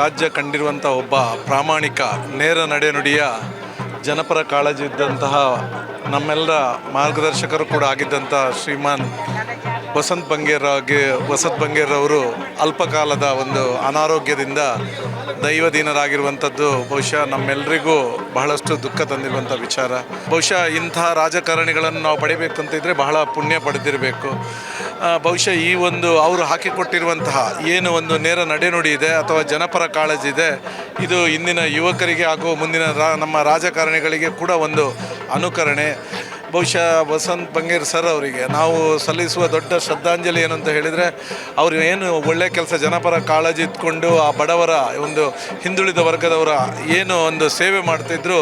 ರಾಜ್ಯ ಕಂಡಿರುವಂಥ ಒಬ್ಬ ಪ್ರಾಮಾಣಿಕ ನೇರ ನಡೆನುಡಿಯ ಜನಪರ ಕಾಳಜಿ ಇದ್ದಂತಹ ನಮ್ಮೆಲ್ಲರ ಮಾರ್ಗದರ್ಶಕರು ಕೂಡ ಆಗಿದ್ದಂಥ ಶ್ರೀಮಾನ್ ವಸಂತ್ ಬಂಗೇರಾಗೆ ವಸಂತ್ ಬಂಗೇರವರು ಅಲ್ಪಕಾಲದ ಒಂದು ಅನಾರೋಗ್ಯದಿಂದ ದೈವದೀನರಾಗಿರುವಂಥದ್ದು ಬಹುಶಃ ನಮ್ಮೆಲ್ಲರಿಗೂ ಬಹಳಷ್ಟು ದುಃಖ ತಂದಿರುವಂಥ ವಿಚಾರ. ಬಹುಶಃ ಇಂಥ ರಾಜಕಾರಣಿಗಳನ್ನು ನಾವು ಪಡಿಬೇಕಂತಿದ್ರೆ ಬಹಳ ಪುಣ್ಯ ಪಡೆದಿರಬೇಕು. ಬಹುಶಃ ಈ ಒಂದು ಅವರು ಹಾಕಿಕೊಟ್ಟಿರುವಂತಹ ಏನು ಒಂದು ನೇರ ನಡೆನುಡಿ ಇದೆ ಅಥವಾ ಜನಪರ ಕಾಳಜಿ ಇದೆ, ಇದು ಇಂದಿನ ಯುವಕರಿಗೆ ಹಾಗೂ ಮುಂದಿನ ರಾ, ನಮ್ಮ ರಾಜಕಾರಣಿಗಳಿಗೆ ಕೂಡ ಒಂದು ಅನುಕರಣೆ. ಬಹುಶಃ ವಸಂತ್ ಬಂಗೇರ್ ಸರ್ ಅವರಿಗೆ ನಾವು ಸಲ್ಲಿಸುವ ದೊಡ್ಡ ಶ್ರದ್ಧಾಂಜಲಿ ಏನಂತ ಹೇಳಿದರೆ ಅವರು ಏನು ಒಳ್ಳೆ ಕೆಲಸ ಜನಪರ ಕಾಳಜಿ ಇಟ್ಕೊಂಡು ಆ ಬಡವರ ಒಂದು ಹಿಂದುಳಿದ ವರ್ಗದವರ ಏನು ಒಂದು ಸೇವೆ ಮಾಡ್ತಿದ್ರು,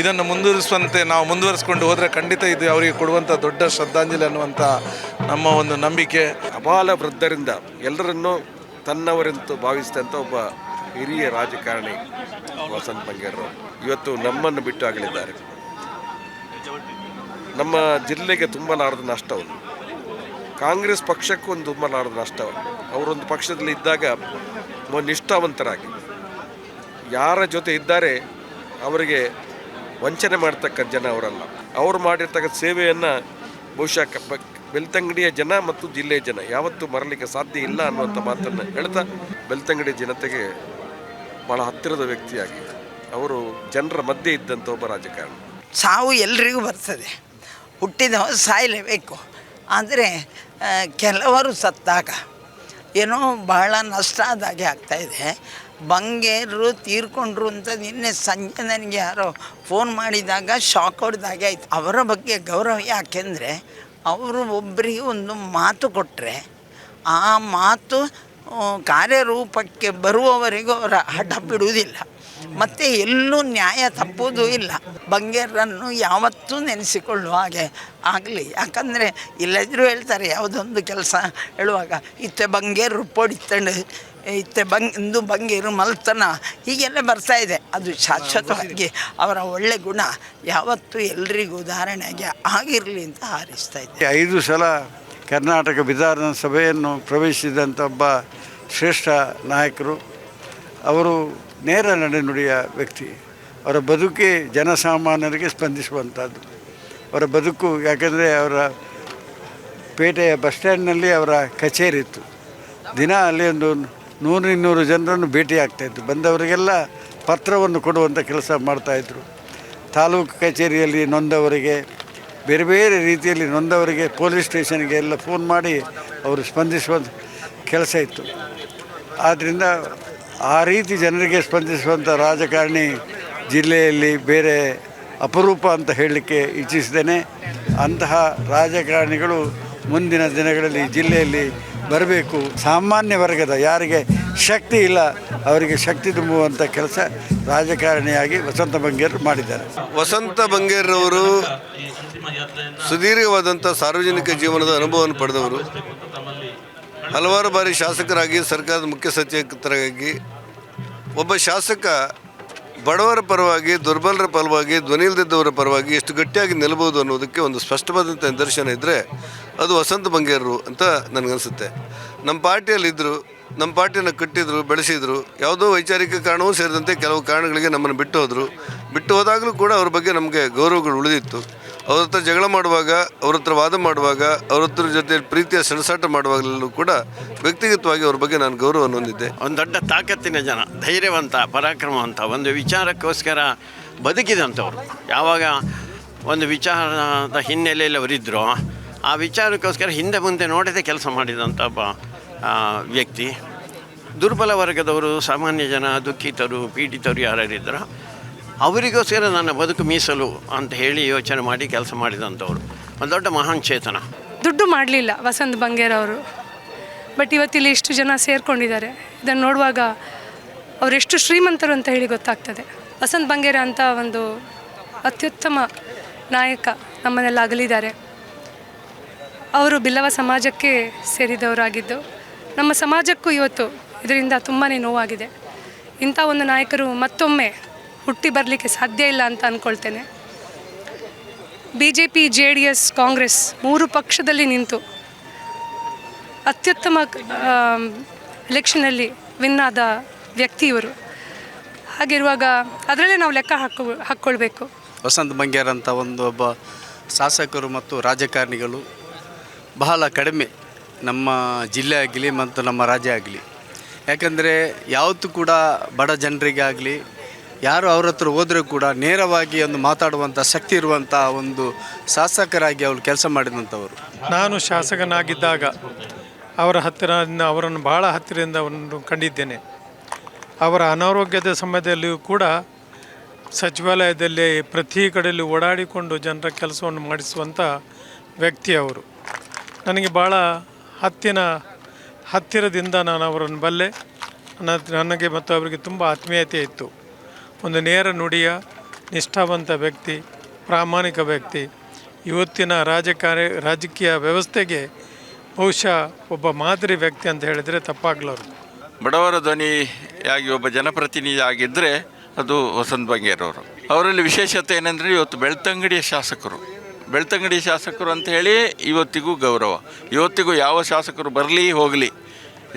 ಇದನ್ನು ಮುಂದುವರಿಸುವಂತೆ ನಾವು ಮುಂದುವರಿಸ್ಕೊಂಡು ಹೋದರೆ ಖಂಡಿತ ಇದು ಅವರಿಗೆ ಕೊಡುವಂಥ ದೊಡ್ಡ ಶ್ರದ್ಧಾಂಜಲಿ ಅನ್ನುವಂಥ ನಮ್ಮ ಒಂದು ನಂಬಿಕೆ. ಅಬಾಲ ವೃದ್ಧರಿಂದ ಎಲ್ಲರನ್ನೂ ತನ್ನವರೆಂದು ಭಾವಿಸಿದಂಥ ಒಬ್ಬ ಹಿರಿಯ ರಾಜಕಾರಣಿ ವಸಂತ್ ಬಂಗೇರ್ರು ಇವತ್ತು ನಮ್ಮನ್ನು ಬಿಟ್ಟು ಆಗಲಿದ್ದಾರೆ. ನಮ್ಮ ಜಿಲ್ಲೆಗೆ ತುಂಬಲಾರದ ನಷ್ಟವನ್ನು ಕಾಂಗ್ರೆಸ್ ಪಕ್ಷಕ್ಕೂ ಒಂದು ತುಂಬಲಾರದ ನಷ್ಟ ಅವರೊಂದು ಪಕ್ಷದಲ್ಲಿ ಇದ್ದಾಗ ನಿಷ್ಠಾವಂತರಾಗಿ. ಯಾರ ಜೊತೆ ಇದ್ದಾರೆ ಅವರಿಗೆ ವಂಚನೆ ಮಾಡ್ತಕ್ಕಂಥ ಜನ ಅವರಲ್ಲ. ಅವರು ಮಾಡಿರ್ತಕ್ಕಂಥ ಸೇವೆಯನ್ನು ಬಹುಶಃ ಬೆಳ್ತಂಗಡಿಯ ಜನ ಮತ್ತು ಜಿಲ್ಲೆಯ ಜನ ಯಾವತ್ತೂ ಮರಲಿಕ್ಕೆ ಸಾಧ್ಯ ಇಲ್ಲ ಅನ್ನುವಂಥ ಮಾತನ್ನು ಹೇಳ್ತಾ ಬೆಳ್ತಂಗಡಿ ಜನತೆಗೆ ಭಾಳ ಹತ್ತಿರದ ವ್ಯಕ್ತಿಯಾಗಿ ಅವರು ಜನರ ಮಧ್ಯೆ ಇದ್ದಂಥ ಒಬ್ಬ ರಾಜಕಾರಣಿ. ಸಾವು ಎಲ್ರಿಗೂ ಬರ್ತದೆ. ಹುಟ್ಟಿದವ, ಸಾಯಲೇಬೇಕು. ಆದರೆ ಕೆಲವರು ಸತ್ತಾಗ. ಏನೋ ಬಹಳ ನಷ್ಟ ಆದಾಗೆ ಆಗ್ತಾಯಿದೆ ಬಂಗೇರು ತೀರ್ಕೊಂಡ್ರು ಅಂತ ನಿನ್ನೆ ಸಂಜೆ ನನಗೆ ಯಾರೋ ಫೋನ್ ಮಾಡಿದಾಗ, ಶಾಕ್ ಹೊಡೆದಾಗೆ ಆಯ್ತು. ಅವರ ಬಗ್ಗೆ ಗೌರವ ಯಾಕೆಂದರೆ, ಅವರು ಒಬ್ಬರಿಗೆ ಒಂದು ಮಾತು ಕೊಟ್ಟರೆ ಆ ಮಾತು ಕಾರ್ಯರೂಪಕ್ಕೆ ಬರುವವರೆಗೂ ಅವರ ಹಠ ಬಿಡುವುದಿಲ್ಲ. ಮತ್ತು ಎಲ್ಲೂ ನ್ಯಾಯ ತಪ್ಪುವುದು ಇಲ್ಲ. ಬಂಗೇರನ್ನು ಯಾವತ್ತೂ ನೆನೆಸಿಕೊಳ್ಳುವ ಹಾಗೆ ಆಗಲಿ. ಯಾಕಂದರೆ ಇಲ್ಲದ್ರೂ ಹೇಳ್ತಾರೆ, ಯಾವುದೊಂದು ಕೆಲಸ ಹೇಳುವಾಗ, ಇತ್ತೆ ಬಂಗೇರು ಪೊಡಿತಂಡು ಇತ್ತೆ ಬಂಗ್ ಇಂದು ಬಂಗೇರು ಮಲ್ತನ. ಹೀಗೆಲ್ಲ ಬರ್ತಾ ಇದೆ. ಅದು ಶಾಶ್ವತವಾಗಿ ಅವರ ಒಳ್ಳೆ ಗುಣ ಯಾವತ್ತೂ ಎಲ್ರಿಗೂ ಉದಾಹರಣೆಗೆ ಆಗಿರಲಿ ಅಂತ ಹಾರಿಸ್ತಾ ಇದ್ದೆ ಐದು ಸಲ ಕರ್ನಾಟಕ ವಿಧಾನ ಸಭೆಯನ್ನು ಪ್ರವೇಶಿಸಿದಂಥ ಒಬ್ಬ ಶ್ರೇಷ್ಠ ನಾಯಕರು, ಅವರು ನೇರ ನಡೆನುಡಿಯ ವ್ಯಕ್ತಿ. ಅವರ ಬದುಕೇ ಜನಸಾಮಾನ್ಯರಿಗೆ ಸ್ಪಂದಿಸುವಂಥದ್ದು. ಅವರ ಬದುಕು ಯಾಕೆಂದರೆ ಅವರ ಪೇಟೆಯ ಬಸ್ ಸ್ಟ್ಯಾಂಡ್ನಲ್ಲಿ ಅವರ ಕಚೇರಿ ಇತ್ತು. ದಿನ ಅಲ್ಲಿ ಒಂದು ನೂರು ಇನ್ನೂರು ಜನರನ್ನು ಭೇಟಿ ಆಗ್ತಾಯಿತ್ತು ಬಂದವರಿಗೆಲ್ಲ ಪತ್ರವನ್ನು ಕೊಡುವಂಥ ಕೆಲಸ ಮಾಡ್ತಾಯಿದ್ರು ತಾಲೂಕು ಕಚೇರಿಯಲ್ಲಿ ನೊಂದವರಿಗೆ, ಬೇರೆ ಬೇರೆ ರೀತಿಯಲ್ಲಿ ನೊಂದವರಿಗೆ, ಪೊಲೀಸ್ ಸ್ಟೇಷನ್ಗೆ ಎಲ್ಲ ಫೋನ್ ಮಾಡಿ ಅವರು ಸ್ಪಂದಿಸುವಂಥ ಕೆಲಸ ಇತ್ತು. ಆದ್ದರಿಂದ ಆ ರೀತಿ ಜನರಿಗೆ ಸ್ಪಂದಿಸುವಂಥ ರಾಜಕಾರಣಿ ಜಿಲ್ಲೆಯಲ್ಲಿ ಬೇರೆ ಅಪರೂಪ ಅಂತ ಹೇಳಲಿಕ್ಕೆ ಇಚ್ಛಿಸಿದ್ದೇನೆ. ಅಂತಹ ರಾಜಕಾರಣಿಗಳು ಮುಂದಿನ ದಿನಗಳಲ್ಲಿ ಜಿಲ್ಲೆಯಲ್ಲಿ ಬರಬೇಕು. ಸಾಮಾನ್ಯ ವರ್ಗದ ಯಾರಿಗೆ ಶಕ್ತಿ ಇಲ್ಲ, ಅವರಿಗೆ ಶಕ್ತಿ ತುಂಬುವಂಥ ಕೆಲಸ ರಾಜಕಾರಣಿಯಾಗಿ ವಸಂತ ಬಂಗೇರ್ ಮಾಡಿದ್ದಾರೆ. ವಸಂತ ಬಂಗೇರ್ರವರು ಸುದೀರ್ಘವಾದಂಥ ಸಾರ್ವಜನಿಕ ಜೀವನದ ಅನುಭವವನ್ನು ಪಡೆದವರು. ಹಲವಾರು ಬಾರಿ ಶಾಸಕರಾಗಿ, ಸರ್ಕಾರದ ಮುಖ್ಯ ಸಚೇತಕರಾಗಿ, ಒಬ್ಬ ಶಾಸಕ ಬಡವರ ಪರವಾಗಿ, ದುರ್ಬಲರ ಪರವಾಗಿ ಧ್ವನಿಲ್ದಿದ್ದವರ ಪರವಾಗಿ ಎಷ್ಟು ಗಟ್ಟಿಯಾಗಿ ನಿಲ್ಲಬಹುದು ಅನ್ನೋದಕ್ಕೆ ಒಂದು ಸ್ಪಷ್ಟವಾದಂಥ ನಿದರ್ಶನ ಇದ್ದರೆ ಅದು ವಸಂತ ಬಂಗೇರರು ಅಂತ ನನಗನ್ಸುತ್ತೆ. ನಮ್ಮ ಪಾರ್ಟಿಯಲ್ಲಿದ್ದರು ನಮ್ಮ ಪಾರ್ಟಿಯನ್ನು ಕಟ್ಟಿದ್ರು, ಬೆಳೆಸಿದ್ರು, ಯಾವುದೋ ವೈಚಾರಿಕ ಕಾರಣವೂ ಸೇರಿದಂತೆ ಕೆಲವು ಕಾರಣಗಳಿಗೆ ನಮ್ಮನ್ನು ಬಿಟ್ಟು ಹೋದರು ಬಿಟ್ಟು ಹೋದಾಗಲೂ ಕೂಡ ಅವ್ರ ಬಗ್ಗೆ ನಮಗೆ ಗೌರವಗಳು ಉಳಿದಿತ್ತು. ಅವ್ರ ಹತ್ರ ಜಗಳ ಮಾಡುವಾಗ, ಅವ್ರ ಹತ್ರ ವಾದ ಮಾಡುವಾಗ, ಅವ್ರ ಹತ್ರ ಜೊತೆ ಪ್ರೀತಿಯ ಸೆಣಸಾಟ ಮಾಡುವಾಗಲೂ ಕೂಡ ವ್ಯಕ್ತಿಗತವಾಗಿ ಅವ್ರ ಬಗ್ಗೆ ನಾನು ಗೌರವವನ್ನು ಹೊಂದಿದ್ದೆ ಒಂದು ದೊಡ್ಡ ತಾಕತ್ತಿನ ಜನ, ಧೈರ್ಯವಂತ, ಪರಾಕ್ರಮವಂತ, ಒಂದು ವಿಚಾರಕ್ಕೋಸ್ಕರ ಬದುಕಿದಂಥವ್ರು. ಯಾವಾಗ ಒಂದು ವಿಚಾರದ ಹಿನ್ನೆಲೆಯಲ್ಲಿ ಅವರಿದ್ದರು ಆ ವಿಚಾರಕ್ಕೋಸ್ಕರ ಹಿಂದೆ ಮುಂದೆ ನೋಡದೆ ಕೆಲಸ ಮಾಡಿದಂಥ ಒಬ್ಬ ವ್ಯಕ್ತಿ. ದುರ್ಬಲ ವರ್ಗದವರು, ಸಾಮಾನ್ಯ ಜನ, ದುಃಖಿತರು, ಪೀಡಿತರು ಯಾರ್ಯಾರಿದ್ದರೋ ಅವರಿಗೋಸ್ಕರ ನನ್ನ ಬದುಕು ಮೀಸಲು ಅಂತ ಹೇಳಿ ಯೋಚನೆ ಮಾಡಿ ಕೆಲಸ ಮಾಡಿದಂಥವ್ರು. ಒಂದು ದೊಡ್ಡ ಮಹಾನ್ ಚೇತನ ದುಡ್ಡು ಮಾಡಲಿಲ್ಲ ವಸಂತ್ ಬಂಗೇರ ಅವರು. ಬಟ್ ಇವತ್ತಿಲ್ಲಿ ಇಷ್ಟು ಜನ ಸೇರಿಕೊಂಡಿದ್ದಾರೆ. ಇದನ್ನು ನೋಡುವಾಗ ಅವರೆಷ್ಟು ಶ್ರೀಮಂತರು ಅಂತ ಹೇಳಿ ಗೊತ್ತಾಗ್ತದೆ. ವಸಂತ್ ಬಂಗೇರ ಅಂತ ಒಂದು ಅತ್ಯುತ್ತಮ ನಾಯಕ ನಮ್ಮನ್ನೆಲ್ಲ ಅಗಲಿದ್ದಾರೆ. ಅವರು ಬಿಲ್ಲವ ಸಮಾಜಕ್ಕೆ ಸೇರಿದವರಾಗಿದ್ದು, ನಮ್ಮ ಸಮಾಜಕ್ಕೂ ಇವತ್ತು ಇದರಿಂದ ತುಂಬಾ ನೋವಾಗಿದೆ. ಇಂಥ ಒಂದು ನಾಯಕರು ಮತ್ತೊಮ್ಮೆ ಹುಟ್ಟಿ ಬರಲಿಕ್ಕೆ ಸಾಧ್ಯ ಇಲ್ಲ ಅಂತ ಅಂದ್ಕೊಳ್ತೇನೆ B J P J D S Congress ಮೂರು ಪಕ್ಷದಲ್ಲಿ ನಿಂತು ಅತ್ಯುತ್ತಮ ಎಲೆಕ್ಷನಲ್ಲಿ ವಿನ್ ಆದ ವ್ಯಕ್ತಿ ಇವರು. ಹಾಗಿರುವಾಗ ಅದರಲ್ಲೇ ನಾವು ಲೆಕ್ಕ ಹಾಕೊ, ಹಾಕ್ಕೊಳ್ಬೇಕು. ವಸಂತ ಬಂಗ್ಯಾರ್ ಒಂದು ಒಬ್ಬ ಶಾಸಕರು ಮತ್ತು ರಾಜಕಾರಣಿಗಳು ಬಹಳ ಕಡಿಮೆ ನಮ್ಮ ಜಿಲ್ಲೆ ಆಗಲಿ ಮತ್ತು ನಮ್ಮ ರಾಜ್ಯ ಆಗಲಿ. ಯಾಕಂದರೆ ಯಾವತ್ತೂ ಕೂಡ ಬಡ ಜನರಿಗಾಗಲಿ ಯಾರು ಅವ್ರ ಹತ್ರ ಹೋದರೆ ಕೂಡ ನೇರವಾಗಿ ಒಂದು ಮಾತಾಡುವಂಥ ಶಕ್ತಿ ಇರುವಂಥ ಒಂದು ಶಾಸಕರಾಗಿ ಅವರು ಕೆಲಸ ಮಾಡಿದಂಥವರು. ನಾನು ಶಾಸಕನಾಗಿದ್ದಾಗ ಅವರ ಹತ್ತಿರ ಅವರನ್ನು ಬಹಳ ಹತ್ತಿರದಿಂದ ಒಂದು ಕಂಡಿದ್ದೇನೆ. ಅವರ ಅನಾರೋಗ್ಯದ ಸಮಯದಲ್ಲಿಯೂ ಕೂಡ ಸಚಿವಾಲಯದಲ್ಲಿ ಪ್ರತಿ ಕಡೆಯಲ್ಲಿ ಓಡಾಡಿಕೊಂಡು ಜನರ ಕೆಲಸವನ್ನು ಮಾಡಿಸುವಂಥ ವ್ಯಕ್ತಿ ಅವರು. ನನಗೆ ಭಾಳ ಹತ್ತಿನ, ಹತ್ತಿರದಿಂದ ನಾನು ಅವರನ್ನು ಬಲ್ಲೆ ನನಗೆ ಮತ್ತು ಅವರಿಗೆ ತುಂಬ ಆತ್ಮೀಯತೆ ಇತ್ತು. ಒಂದು ನೇರ ನುಡಿಯ ನಿಷ್ಠಾವಂತ ವ್ಯಕ್ತಿ, ಪ್ರಾಮಾಣಿಕ ವ್ಯಕ್ತಿ. ಇವತ್ತಿನ ರಾಜಕಾರ ರಾಜಕೀಯ ವ್ಯವಸ್ಥೆಗೆ ಬಹುಶಃ ಒಬ್ಬ ಮಾದರಿ ವ್ಯಕ್ತಿ ಅಂತ ಹೇಳಿದರೆ ತಪ್ಪಾಗ್ಲವರು. ಬಡವರ ಧ್ವನಿಯಾಗಿ ಒಬ್ಬ ಜನಪ್ರತಿನಿಧಿ ಆಗಿದ್ದರೆ ಅದು ವಸಂತ ಬಂಗೇರವರು. ಅವರಲ್ಲಿ ವಿಶೇಷತೆ ಏನಂದರೆ ಇವತ್ತು ಬೆಳ್ತಂಗಡಿಯ ಶಾಸಕರು. ಬೆಳ್ತಂಗಡಿ ಶಾಸಕರು ಅಂತ ಹೇಳಿ ಇವತ್ತಿಗೂ ಗೌರವ. ಇವತ್ತಿಗೂ ಯಾವ ಶಾಸಕರು ಬರಲಿ ಹೋಗಲಿ.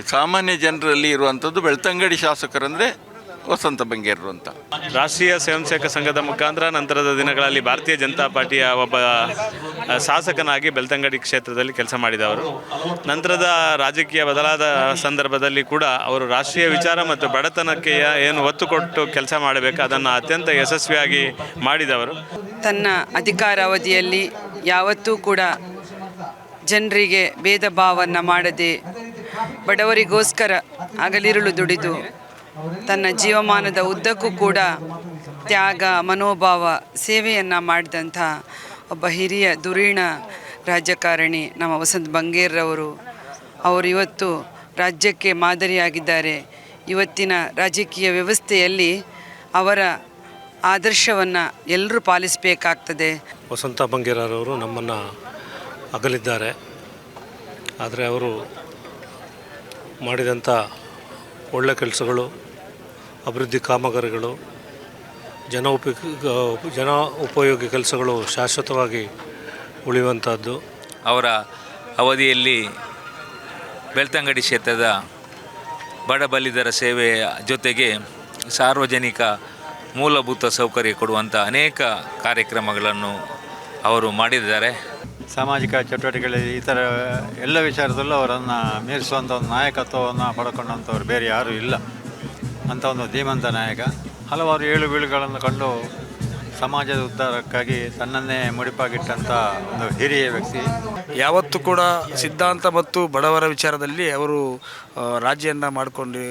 ಸಾಮಾನ್ಯ ಜನರಲ್ಲಿ ಇರುವಂಥದ್ದು ಬೆಳ್ತಂಗಡಿ ಶಾಸಕರು ಅಂದರೆ ವಸಂತ ಬಂಗೇರರು ಅಂತ. ರಾಷ್ಟ್ರೀಯ ಸ್ವಯಂ ಸೇವಕ ಸಂಘದ ಮುಖಾಂತರ ನಂತರದ ದಿನಗಳಲ್ಲಿ ಭಾರತೀಯ ಜನತಾ ಪಾರ್ಟಿಯ ಒಬ್ಬ ಶಾಸಕನಾಗಿ ಬೆಳ್ತಂಗಡಿ ಕ್ಷೇತ್ರದಲ್ಲಿ ಕೆಲಸ ಮಾಡಿದವರು. ನಂತರದ ರಾಜಕೀಯ ಬದಲಾದ ಸಂದರ್ಭದಲ್ಲಿ ಕೂಡ ಅವರು ರಾಷ್ಟ್ರೀಯ ವಿಚಾರ ಮತ್ತು ಬಡತನಕ್ಕೆ ಏನು ಒತ್ತು ಕೊಟ್ಟು ಕೆಲಸ ಮಾಡಬೇಕು ಅದನ್ನು ಅತ್ಯಂತ ಯಶಸ್ವಿಯಾಗಿ ಮಾಡಿದವರು. ತನ್ನ ಅಧಿಕಾರಾವಧಿಯಲ್ಲಿ ಯಾವತ್ತೂ ಕೂಡ ಜನರಿಗೆ ಭೇದ ಭಾವವನ್ನು ಮಾಡದೆ ಬಡವರಿಗೋಸ್ಕರ ಆಗಲಿರುಳು ದುಡಿದು ತನ್ನ ಜೀವಮಾನದ ಉದ್ದಕ್ಕೂ ಕೂಡ ತ್ಯಾಗ, ಮನೋಭಾವ, ಸೇವೆಯನ್ನು ಮಾಡಿದಂಥ ಒಬ್ಬ ಹಿರಿಯ ಧುರೀಣ ರಾಜಕಾರಣಿ ನಮ್ಮ ವಸಂತ್ ಬಂಗೇರ್ರವರು ಅವರು ಇವತ್ತು ರಾಜ್ಯಕ್ಕೆ ಮಾದರಿಯಾಗಿದ್ದಾರೆ. ಇವತ್ತಿನ ರಾಜಕೀಯ ವ್ಯವಸ್ಥೆಯಲ್ಲಿ ಅವರ ಆದರ್ಶವನ್ನು ಎಲ್ಲರೂ ಪಾಲಿಸಬೇಕಾಗ್ತದೆ. ವಸಂತ ಬಂಗೇರವರು ನಮ್ಮನ್ನು ಅಗಲಿದ್ದಾರೆ. ಆದರೆ ಅವರು ಮಾಡಿದಂಥ ಒಳ್ಳೆ ಕೆಲಸಗಳು ಅಭಿವೃದ್ಧಿ ಕಾಮಗಾರಿಗಳು ಜನ ಉಪಯೋಗ ಜನ ಉಪಯೋಗಿ ಕೆಲಸಗಳು ಶಾಶ್ವತವಾಗಿ ಉಳಿಯುವಂಥದ್ದು ಅವರ ಅವಧಿಯಲ್ಲಿ ಬೆಳ್ತಂಗಡಿ ಕ್ಷೇತ್ರದ ಬಡಬಲ್ಲಿದರ ಸೇವೆಯ ಜೊತೆಗೆ ಸಾರ್ವಜನಿಕ ಮೂಲಭೂತ ಸೌಕರ್ಯ ಕೊಡುವಂಥ ಅನೇಕ ಕಾರ್ಯಕ್ರಮಗಳನ್ನು ಅವರು ಮಾಡಿದ್ದಾರೆ. ಸಾಮಾಜಿಕ ಚಟುವಟಿಕೆಗಳಲ್ಲಿ ಈ ಥರ ಎಲ್ಲ ವಿಚಾರದಲ್ಲೂ ಅವರನ್ನು ಮೀರಿಸುವಂಥ ಒಂದು ನಾಯಕತ್ವವನ್ನು ಪಡ್ಕೊಂಡಂಥವ್ರು ಬೇರೆ ಯಾರೂ ಇಲ್ಲ. ಅಂಥ ಒಂದು ಧೀಮಂತ ನಾಯಕ. ಹಲವಾರು ಏಳು ಬೀಳುಗಳನ್ನು ಕಂಡು ಸಮಾಜದ ಉದ್ಧಾರಕ್ಕಾಗಿ ತನ್ನನ್ನೇ ಮುಡಿಪಾಗಿಟ್ಟಂಥ ಒಂದು ಹಿರಿಯ ವ್ಯಕ್ತಿ. ಯಾವತ್ತೂ ಕೂಡ ಸಿದ್ಧಾಂತ ಮತ್ತು ಬಡವರ ವಿಚಾರದಲ್ಲಿ ಅವರು ರಾಜಿಯನ್ನು ಮಾಡಿಕೊಂಡು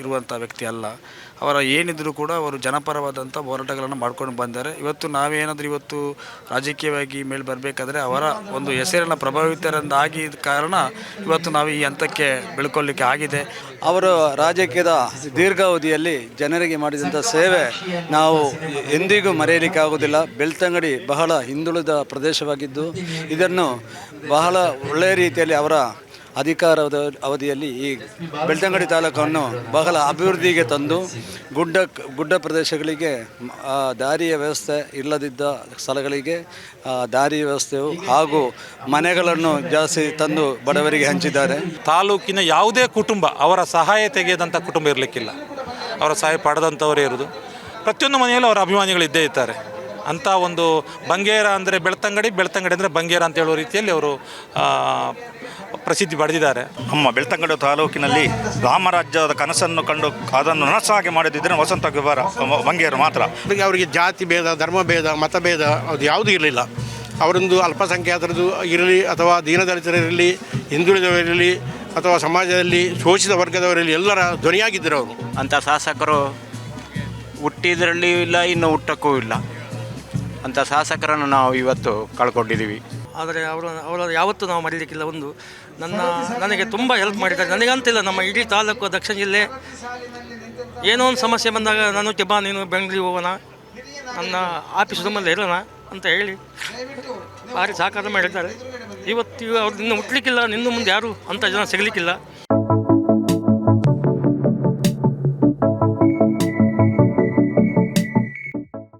ಇರುವಂಥ ವ್ಯಕ್ತಿ ಅಲ್ಲ. ಅವರ ಏನಿದ್ರೂ ಕೂಡ ಅವರು ಜನಪರವಾದಂಥ ಹೋರಾಟಗಳನ್ನು ಮಾಡ್ಕೊಂಡು ಬಂದಿದ್ದಾರೆ ಇವತ್ತು ನಾವೇನಾದರೂ ಇವತ್ತು ರಾಜಕೀಯವಾಗಿ ಮೇಲೆ ಬರಬೇಕಾದ್ರೆ ಅವರ ಒಂದು ಹೆಸರಿನ ಪ್ರಭಾವಿತರಂದಾಗಿ ಕಾರಣ ಇವತ್ತು ನಾವು ಈ ಹಂತಕ್ಕೆ ಬೆಳ್ಕೊಳ್ಳಿಕ್ಕೆ ಆಗಿದೆ. ಅವರು ರಾಜಕೀಯದ ದೀರ್ಘಾವಧಿಯಲ್ಲಿ ಜನರಿಗೆ ಮಾಡಿದಂಥ ಸೇವೆ ನಾವು ಎಂದಿಗೂ ಮರೆಯಲಿಕ್ಕೆ ಆಗೋದಿಲ್ಲ ಬೆಳ್ತಂಗಡಿ ಬಹಳ ಹಿಂದುಳಿದ ಪ್ರದೇಶವಾಗಿದ್ದು ಇದನ್ನು ಬಹಳ ಒಳ್ಳೆಯ ರೀತಿಯಲ್ಲಿ ಅವರ ಅಧಿಕಾರದ ಅವಧಿಯಲ್ಲಿ ಈ ಬೆಳ್ತಂಗಡಿ ತಾಲೂಕನ್ನು ಬಹಳ ಅಭಿವೃದ್ಧಿಗೆ ತಂದು ಗುಡ್ಡ ಗುಡ್ಡ ಪ್ರದೇಶಗಳಿಗೆ ದಾರಿಯ ವ್ಯವಸ್ಥೆ ಇಲ್ಲದಿದ್ದ ಸ್ಥಳಗಳಿಗೆ ದಾರಿ ವ್ಯವಸ್ಥೆಯು ಹಾಗೂ ಮನೆಗಳನ್ನು ಜಾಸ್ತಿ ತಂದು ಬಡವರಿಗೆ ಹಂಚಿದ್ದಾರೆ. ತಾಲೂಕಿನ ಯಾವುದೇ ಕುಟುಂಬ ಅವರ ಸಹಾಯ ತೆಗೆಯದಂಥ ಕುಟುಂಬ ಇರಲಿಕ್ಕಿಲ್ಲ. ಅವರ ಸಹಾಯ ಪಡೆದಂಥವರೇ ಇರೋದು ಪ್ರತಿಯೊಂದು ಮನೆಯಲ್ಲೂ ಅವರ ಅಭಿಮಾನಿಗಳು ಇದ್ದೇ ಇರ್ತಾರೆ. ಅಂಥ ಒಂದು ಬಂಗೇರ ಅಂದರೆ ಬೆಳ್ತಂಗಡಿ ಬೆಳ್ತಂಗಡಿ ಅಂದರೆ ಬಂಗೇರ ಅಂತ ಹೇಳುವ ರೀತಿಯಲ್ಲಿ ಅವರು ಆ, ಪ್ರಸಿದ್ಧಿ ಪಡೆದಿದ್ದಾರೆ. ನಮ್ಮ ಬೆಳ್ತಂಗಡಿ ತಾಲೂಕಿನಲ್ಲಿ ರಾಮರಾಜ್ಯದ ಕನಸನ್ನು ಕಂಡು ಅದನ್ನು ನನಸಾಗಿ ಮಾಡಿದ್ದರೆ ವಸಂತ ವಿವರ ಬಂಗೇರು ಮಾತ್ರ. ಅವರಿಗೆ ಜಾತಿ ಭೇದ ಧರ್ಮ ಭೇದ ಮತಭೇದ ಅದು ಯಾವುದೂ ಇರಲಿಲ್ಲ. ಅವರೊಂದು ಅಲ್ಪಸಂಖ್ಯಾತರದ್ದು ಇರಲಿ ಅಥವಾ ದೀನದಲಿತರಿರಲಿ ಹಿಂದುಳಿದವರಿರಲಿ ಅಥವಾ ಸಮಾಜದಲ್ಲಿ ಶೋಷಿತ ವರ್ಗದವರಲ್ಲಿ ಎಲ್ಲರ ಧ್ವನಿಯಾಗಿದ್ದರು ಅವರು. ಅಂಥ ಶಾಸಕರು ಹುಟ್ಟಿದ್ರಲ್ಲಿ ಇಲ್ಲ ಇನ್ನು ಹುಟ್ಟಕ್ಕೂ ಇಲ್ಲ. ಅಂಥ ಶಾಸಕರನ್ನು ನಾವು ಇವತ್ತು ಕಳ್ಕೊಂಡಿದ್ದೀವಿ. ಆದರೆ ಅವರು ಅವರ ಯಾವತ್ತೂ ನಾವು ಮರೀಲಿಕ್ಕಿಲ್ಲ. ಒಂದು ನನ್ನ ನನಗೆ ತುಂಬ ಹೆಲ್ಪ್ ಮಾಡಿದ್ದಾರೆ. ನನಗಂತಿಲ್ಲ, ನಮ್ಮ ಇಡೀ ತಾಲೂಕು ದಕ್ಷಿಣ ಜಿಲ್ಲೆ. ಏನೋ ಒಂದು ಸಮಸ್ಯೆ ಬಂದಾಗ ನಾನು ಬಾ, ನೀನು ಬೆಂಗಳೂರಿಗೆ ಹೋಗೋಣ. ನನ್ನ ಆಫೀಸ್ ರೂಮಲ್ಲಿ ಇರೋಣ ಅಂತ ಹೇಳಿ ಭಾರಿ ಸಹಕಾರ ಮಾಡಿದ್ದಾರೆ. ಇವತ್ತು ಅವ್ರು ನಿನ್ನ ಹುಟ್ಟಲಿಕ್ಕಿಲ್ಲ ನಿನ್ನ ಮುಂದೆ ಯಾರು ಅಂಥ ಜನ ಸಿಗಲಿಕ್ಕಿಲ್ಲ.